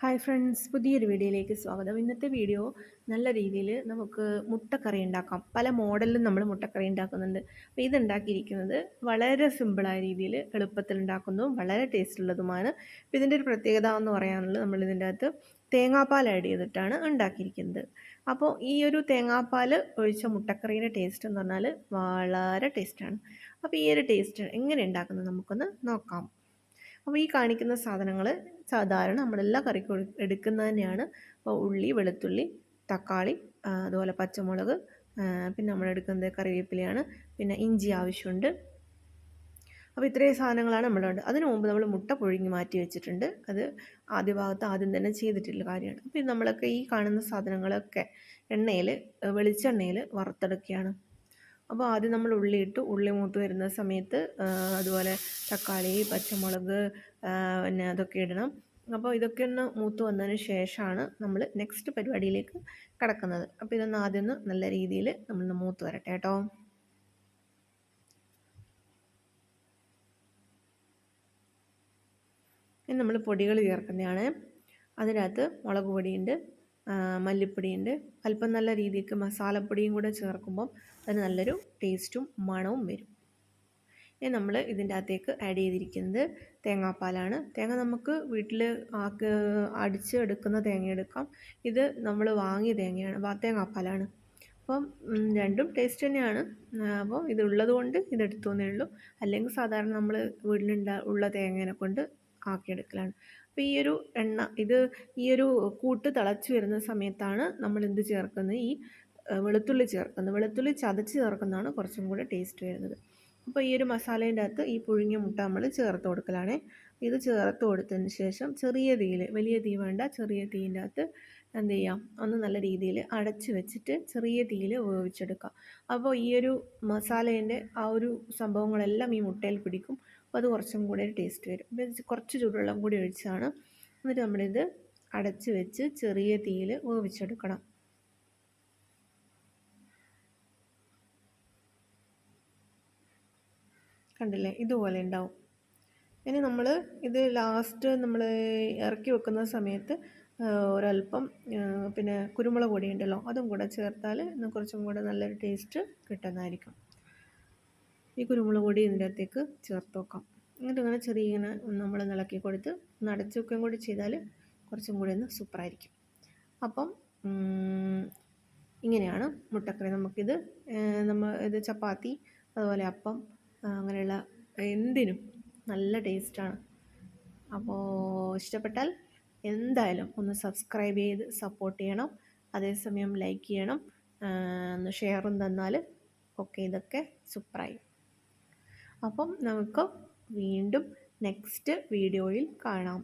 Hi friends പുതിയൊരു വീഡിയോയിലേക്ക് സ്വാഗതം. ഇന്നത്തെ വീഡിയോ നല്ല രീതിയിൽ നമുക്ക് മുട്ടക്കറി ഉണ്ടാക്കാം. പല മോഡലിലും നമ്മൾ മുട്ടക്കറി ഉണ്ടാക്കുന്നുണ്ട്. അപ്പോൾ ഇതുണ്ടാക്കിയിരിക്കുന്നത് വളരെ സിമ്പിളായ രീതിയിൽ എളുപ്പത്തിൽ ഉണ്ടാക്കുന്നതും വളരെ ടേസ്റ്റ് ഉള്ളതുമാണ്. അപ്പോൾ ഇതിന്റെ ഒരു പ്രത്യേകത എന്ന് പറയാനുള്ളത് നമ്മൾ ഇതിന്റെ അകത്ത് തേങ്ങാപ്പാൽ ആഡ് ചെയ്തിട്ടാണ് ഉണ്ടാക്കിയിരിക്കുന്നത്. അപ്പോൾ ഈ ഒരു തേങ്ങാപ്പാൽ ഒഴിച്ച മുട്ടക്കറീന്റെ ടേസ്റ്റ് എന്ന് പറഞ്ഞാൽ വളരെ ടേസ്റ്റാണ് അപ്പോൾ ഈ ഒരു ടേസ്റ്റ് എങ്ങനെ ഉണ്ടാക്കുന്നത് നമുക്കൊന്ന് നോക്കാം. അപ്പോൾ ഈ കാണിക്കുന്ന സാധനങ്ങൾ സാധാരണ നമ്മളെല്ലാ കറിക്കും എടുക്കുന്നത് തന്നെയാണ്. അപ്പോൾ ഉള്ളി വെളുത്തുള്ളി തക്കാളി അതുപോലെ പച്ചമുളക് പിന്നെ നമ്മൾ എടുക്കുന്നത് കറിവേപ്പിലയാണ്. പിന്നെ ഇഞ്ചി ആവശ്യമുണ്ട്. അപ്പോൾ ഇത്രയും സാധനങ്ങളാണ് നമ്മളുണ്ട് അതിനു മുമ്പ് നമ്മൾ മുട്ട പുഴുങ്ങി മാറ്റി വെച്ചിട്ടുണ്ട്. അത് ആദ്യ ഭാഗത്ത് ആദ്യം തന്നെ ചെയ്തിട്ടുള്ള കാര്യമാണ്. അപ്പോൾ നമ്മളൊക്കെ ഈ കാണുന്ന സാധനങ്ങളൊക്കെ എണ്ണയിൽ വെളിച്ചെണ്ണയിൽ വറുത്തെടുക്കുകയാണ്. അപ്പോൾ ആദ്യം നമ്മൾ ഉള്ളി ഇട്ടു. ഉള്ളി മൂത്ത് വരുന്ന സമയത്ത് അതുപോലെ തക്കാളി പച്ചമുളക് പിന്നെ അതൊക്കെ ഇടണം. അപ്പോൾ ഇതൊക്കെ ഒന്ന് മൂത്ത് വന്നതിന് ശേഷമാണ് നമ്മൾ നെക്സ്റ്റ് പരിപാടിയിലേക്ക് കടക്കുന്നത്. അപ്പോൾ ഇതൊന്ന് ആദ്യം ഒന്ന് നല്ല രീതിയിൽ നമ്മൾ മൂത്ത് വരട്ടെ കേട്ടോ. ഇനി നമ്മൾ പൊടികൾ ചേർക്കുന്നതാണ്. അതിനകത്ത് മുളക് പൊടിയുണ്ട് മല്ലിപ്പൊടിയുണ്ട്. അല്പം നല്ല രീതിക്ക് മസാലപ്പൊടിയും കൂടെ ചേർക്കുമ്പം അതിന് നല്ലൊരു ടേസ്റ്റും മണവും വരും. ഇനി നമ്മൾ ഇതിന്റെ അകത്തേക്ക് ആഡ് ചെയ്തിരിക്കുന്നത് തേങ്ങാപ്പാലാണ്. തേങ്ങ നമുക്ക് വീട്ടിൽ അടിച്ച് എടുക്കുന്ന തേങ്ങ എടുക്കാം ഇത് നമ്മൾ വാങ്ങിയ തേങ്ങയാണ് തേങ്ങാപ്പാലാണ്. അപ്പം രണ്ടും ടേസ്റ്റ് തന്നെയാണ്. അപ്പോൾ ഇതുള്ളത് കൊണ്ട് ഇതെടുത്തു എന്നേ ഉള്ളൂ. അല്ലെങ്കിൽ സാധാരണ നമ്മൾ വീട്ടിലുണ്ടാ ഉള്ള തേങ്ങേനെ കൊണ്ട് ആക്കിയെടുക്കലാണ്. അപ്പോൾ ഈ ഒരു എണ്ണ ഇത് ഈ ഒരു കൂട്ട് തിളച്ച് വരുന്ന സമയത്താണ് നമ്മൾ എന്ത് ചേർക്കുന്നത്? ഈ വെളുത്തുള്ളി ചേർക്കുന്നത്. വെളുത്തുള്ളി ചതച്ച് ചേർക്കുന്നതാണ് കുറച്ചും കൂടെ ടേസ്റ്റ് വരുന്നത്. അപ്പോൾ ഈ ഒരു മസാലേന്റെ അകത്ത് ഈ പുഴുങ്ങിയ മുട്ട നമ്മൾ ചേർത്ത് കൊടുക്കലാണ്. ഇത് ചേർത്ത് കൊടുത്തതിന് ശേഷം ചെറിയ തീയിൽ വലിയ തീ വേണ്ട ചെറിയ തീയിന്റെ അകത്ത് എന്ത് ചെയ്യാം? ഒന്ന് നല്ല രീതിയിൽ അടച്ച് വെച്ചിട്ട് ചെറിയ തീയിൽ വേവിച്ചെടുക്കാം. അപ്പോൾ ഈ ഒരു മസാലേന്റെ ആ ഒരു സംഭവങ്ങളെല്ലാം ഈ മുട്ടയിൽ പിടിക്കും. അപ്പോൾ അത് കുറച്ചും കൂടെ ഒരു ടേസ്റ്റ് വരും. കുറച്ച് ചൂടുവെള്ളം കൂടി ഒഴിച്ചാണ് എന്നിട്ട് നമ്മളിത് അടച്ച് വെച്ച് ചെറിയ തീയിൽ വേവിച്ചെടുക്കണം. കണ്ടില്ലേ? ഇതുപോലെ ഉണ്ടാവും. ഇനി നമ്മൾ ഇത് ലാസ്റ്റ് നമ്മൾ ഇറക്കി വെക്കുന്ന സമയത്ത് ഒരല്പം പിന്നെ കുരുമുളക് പൊടി ഉണ്ടല്ലോ അതും കൂടെ ചേർത്താൽ കുറച്ചും കൂടെ നല്ലൊരു ടേസ്റ്റ് കിട്ടുന്നതായിരിക്കും. ഈ കുരുമുളക് പൊടി ഇതിന്റെ അകത്തേക്ക് ചേർത്ത് വെക്കാം എന്നിട്ട് ഇങ്ങനെ ചെറിയ ഇങ്ങനെ നമ്മൾ ഇളക്കി കൊടുത്ത് ഒന്ന് വെക്കുകയും കൂടി ചെയ്താൽ കുറച്ചും കൂടി ഒന്ന് സൂപ്പറായിരിക്കും. അപ്പം ഇങ്ങനെയാണ് മുട്ടക്കറി. നമുക്കിത് നമ്മൾ ഇത് ചപ്പാത്തി അതുപോലെ അപ്പം അങ്ങനെയുള്ള എന്തിനും നല്ല ടേസ്റ്റാണ് അപ്പോൾ ഇഷ്ടപ്പെട്ടാൽ എന്തായാലും ഒന്ന് സബ്സ്ക്രൈബ് ചെയ്ത് സപ്പോർട്ട് ചെയ്യണം. അതേസമയം ലൈക്ക് ചെയ്യണം. ഒന്ന് ഷെയറും തന്നാൽ ഒക്കെ ഇതൊക്കെ സൂപ്പറായി അപ്പം നമുക്ക് വീണ്ടും നെക്സ്റ്റ് വീഡിയോയിൽ കാണാം.